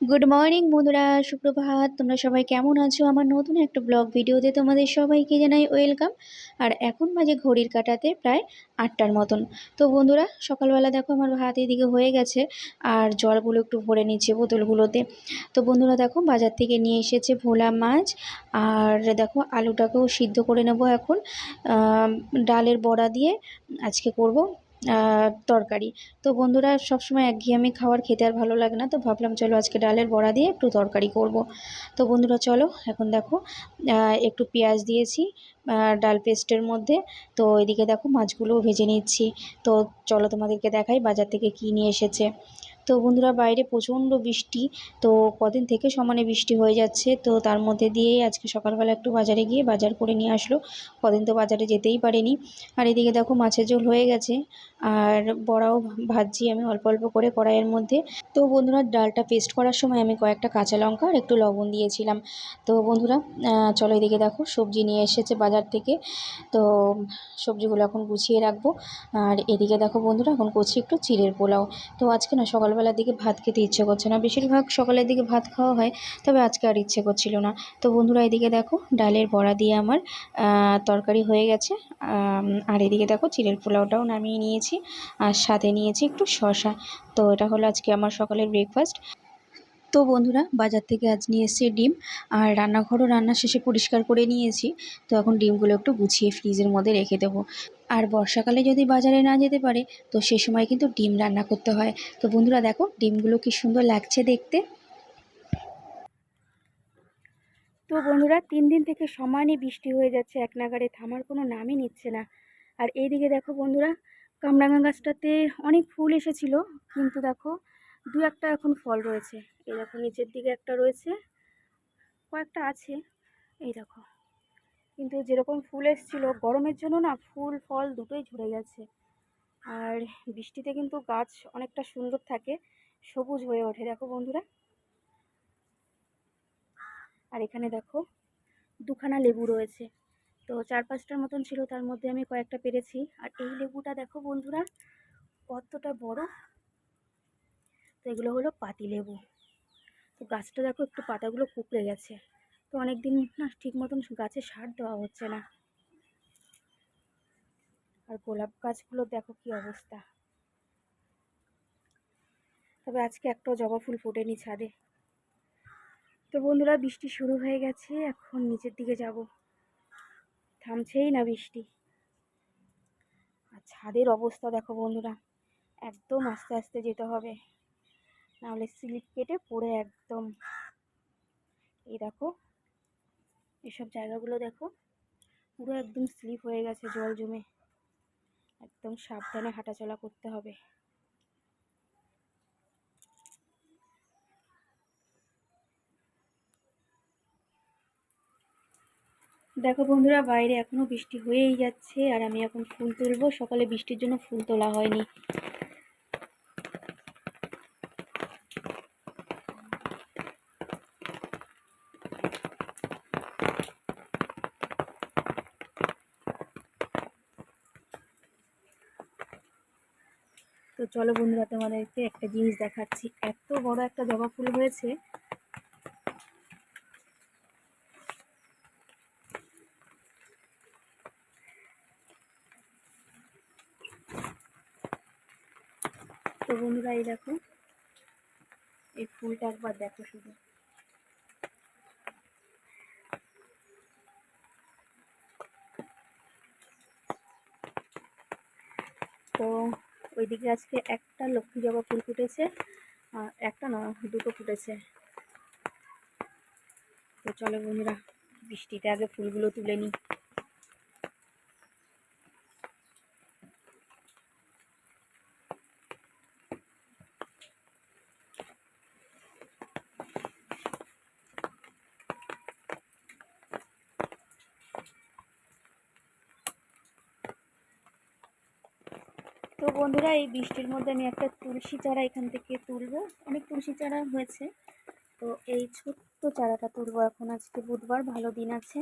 Good morning বন্ধুরা। সুপ্রভাত। তোমরা সবাই কেমন আছো? আমার নতুন একটা ব্লগ ভিডিওতে তোমাদের সবাইকে জানাই ওয়েলকাম আর এখন বাজে ঘড়ির কাটাতে প্রায় আটটার মতন। তো বন্ধুরা, সকালবেলা দেখো আমার ভাত এদিকে হয়ে গেছে, আর জলগুলো একটু ভরে নিচ্ছে বোতলগুলোতে। তো বন্ধুরা দেখো, বাজার থেকে নিয়ে এসেছে ভোলা মাছ, আর দেখো আলুটাকেও সিদ্ধ করে নেব এখন। ডালের বড়া দিয়ে আজকে করব তরকারি। তো বন্ধুরা, সবসময় একঘেয়েমি খাবার খেতে আর ভালো লাগে না, তো ভাবলাম চলো আজকে ডালের বড়া দিয়ে একটু তরকারি করব। তো বন্ধুরা, চলো এখন দেখো একটু পেঁয়াজ দিয়েছি ডাল পেস্টের মধ্যে। তো এদিকে দেখো, মাছগুলোও ভেজে নিচ্ছি। তো চলো তোমাদেরকে দেখাই বাজার থেকে কী নিয়ে এসেছে। তো বন্ধুরা বাইরে প্রচণ্ড বৃষ্টি, তো কদিন থেকে সমানে বৃষ্টি হয়ে যাচ্ছে, তো তার মধ্যে দিয়েই আজকে সকালবেলা একটু বাজারে গিয়ে বাজার করে নিয়ে আসলো। কদিন তো বাজারে যেতেই পারেনি। আর এদিকে দেখো মাছের ঝোল হয়ে গেছে, আর বড়াও ভাজছি আমি অল্প অল্প করে কড়াইয়ের মধ্যে। তো বন্ধুরা ডালটা পেস্ট করার সময় আমি কয়েকটা কাঁচা লঙ্কা আর একটু লবণ দিয়েছিলাম। তো বন্ধুরা চলো এদিকে দেখো সবজি নিয়ে এসেছে বাজার থেকে। তো সবজিগুলো এখন গুছিয়ে রাখব। আর এদিকে দেখো বন্ধুরা এখন করছি একটু চিড়ের পোলাও। তো আজকে না সকালবেলার দিকে ভাত খেতে ইচ্ছে করছে না। বেশিরভাগ সকালের দিকে ভাত খাওয়া হয়, তবে আজকে আর ইচ্ছে করছিল না। তো বন্ধুরা, এদিকে দেখো, ডালের বড়া দিয়ে আমার তরকারি হয়ে গেছে। আর এদিকে দেখো, চিড়ের পোলাওটাও নামিয়ে নিয়েছি, আর সাথে নিয়েছি একটু শসা। তো এটা হলো আজকে আমার সকালের ব্রেকফাস্ট তো বন্ধুরা, বাজার থেকে আজ নিয়ে এসেছে ডিম, আর রান্নাঘরও রান্না শেষে পরিষ্কার করে নিয়েছি। তো এখন ডিমগুলো একটু গুছিয়ে ফ্রিজের মধ্যে রেখে দেবো। আর বর্ষাকালে যদি বাজারে না যেতে পারে, তো সে সময় কিন্তু ডিম রান্না করতে হয়। তো বন্ধুরা দেখো, ডিমগুলো কি সুন্দর লাগছে দেখতে। তো বন্ধুরা, তিন দিন থেকে সমানই বৃষ্টি হয়ে যাচ্ছে, এক নাগারে থামার কোনো নামই নিচ্ছে না। আর এইদিকে দেখো বন্ধুরা কামরাঙা গাছটাতে অনেক ফুল এসেছিল, কিন্তু দেখো, দু একটা এখন ফল রয়েছে। এই দেখো, নিচের দিকে একটা রয়েছে, কয়েকটা আছে, এই দেখো। কিন্তু যেরকম ফুল এসেছিল, গরমের জন্য না ফুল, ফল দুটোই ঝরে গেছে। আর বৃষ্টিতে কিন্তু গাছ অনেকটা সুন্দর থাকে, সবুজ হয়ে ওঠে। দেখো বন্ধুরা। আর এখানে দেখো, দুখানা লেবু রয়েছে। তো চার পাঁচটার মতন ছিল, তার মধ্যে আমি কয়েকটা পেরেছি। আর এই লেবুটা দেখো বন্ধুরা, কতটা বড়। তো এগুলো হলো পাতি লেবু তো গাছটা দেখো, একটু পাতাগুলো কুকড়ে গেছে। তো অনেক দিন না ঠিক মতন গাছে সার দেওয়া হচ্ছে না। আর গোলাপ গাছগুলো দেখো কি অবস্থা। তবে আজকে একটাও জবা ফুল ফোটেনি ছাদে। তো বন্ধুরা, বৃষ্টি শুরু হয়ে গেছে, এখন নিচের দিকে যাব। থামছেই না বৃষ্টি। আর ছাদের অবস্থা দেখো বন্ধুরা, একদম আস্তে আস্তে যেতে হবে। নাহলে স্লিপ কেটে পড়ে একদম। এই দেখো এসব জায়গাগুলো দেখো। পুরো একদম স্লিপ হয়ে গেছে, জল জমে। একদম সাবধানে হাঁটাচলা করতে হবে। দেখো বন্ধুরা, বাইরে এখনও বৃষ্টি হয়েই যাচ্ছে, আর আমি এখন ফুল তুলবো। সকালে বৃষ্টির জন্য ফুল তোলা হয়নি। তো চলো বন্ধুরা, তোমাদেরকে একটা জিনিস দেখাচ্ছি। এত বড় একটা জবা ফুল হয়েছে। তো বন্ধুরা, এই দেখো, এই ফুলটা একবার দেখো শুধু। তো ওইদিকে আজকে একটা লক্ষ্মী জবা ফুল ফুটেছে, আর একটা না, দুটো ফুটেছে। তো চলো বন্ধুরা, বৃষ্টিতে আগে ফুলগুলো তুলে নিই। তো বন্ধুরা, এই বৃষ্টির মধ্যে আমি একটা তুলসী চারা এখান থেকে তুলবো। অনেক তুলসী চারা হয়েছে। তো এই ছোট্ট চারাটা তুলবো এখন। আজকে বুধবার, ভালো দিন আছে।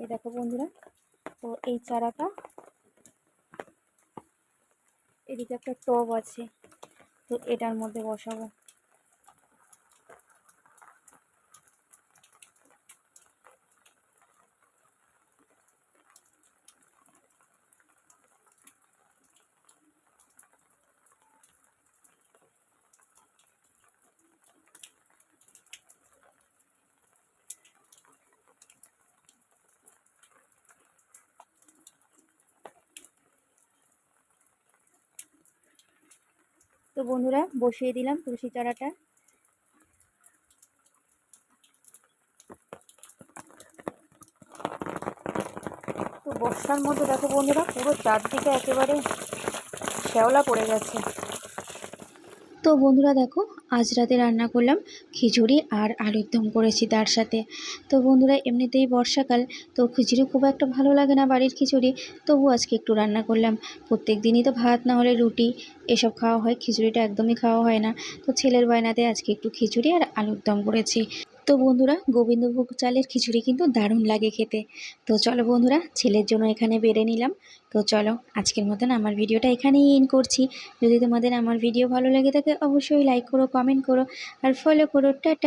এই দেখো বন্ধুরা, তো এই চারাটা এদিকে একটা টব আছে, তো এটার মধ্যে বসাবো। তো বন্ধুরা, বসিয়ে দিলাম তুলসী চারাটা। তো বর্ষার মধ্যে দেখো বন্ধুরা, পুরো চারদিকে একেবারে শ্যাওলা পড়ে গেছে। তো বন্ধুরা দেখো, আজ রাতে রান্না করলাম খিচুড়ি আর আলুর দম করেছি তার সাথে। তো বন্ধুরা, এমনিতেই বর্ষাকাল, তো খিচুড়ি খুব একটা ভালো লাগে না বাড়ির খিচুড়ি তবু আজকে একটু রান্না করলাম। প্রত্যেক দিনই তো ভাত, না হলে রুটি, এসব খাওয়া হয়, খিচুড়িটা একদমই খাওয়া হয় না। তো ছেলের বায়নাতে আজকে একটু খিচুড়ি আর আলুর দম করেছি। তো বন্ধুরা, গোবিন্দভোগ চালের খিচুড়ি কিন্তু দারুণ লাগে খেতে। তো চলো বন্ধুরা, ছেলের জন্য এখানে বেড়ে নিলাম। তো চলো, আজকের মতন আমার ভিডিওটা এখানেই ইন করছি। যদি তোমাদের আমার ভিডিও ভালো লাগে থাকে, অবশ্যই লাইক করো কমেন্ট করো, আর ফলো করো, টাটা।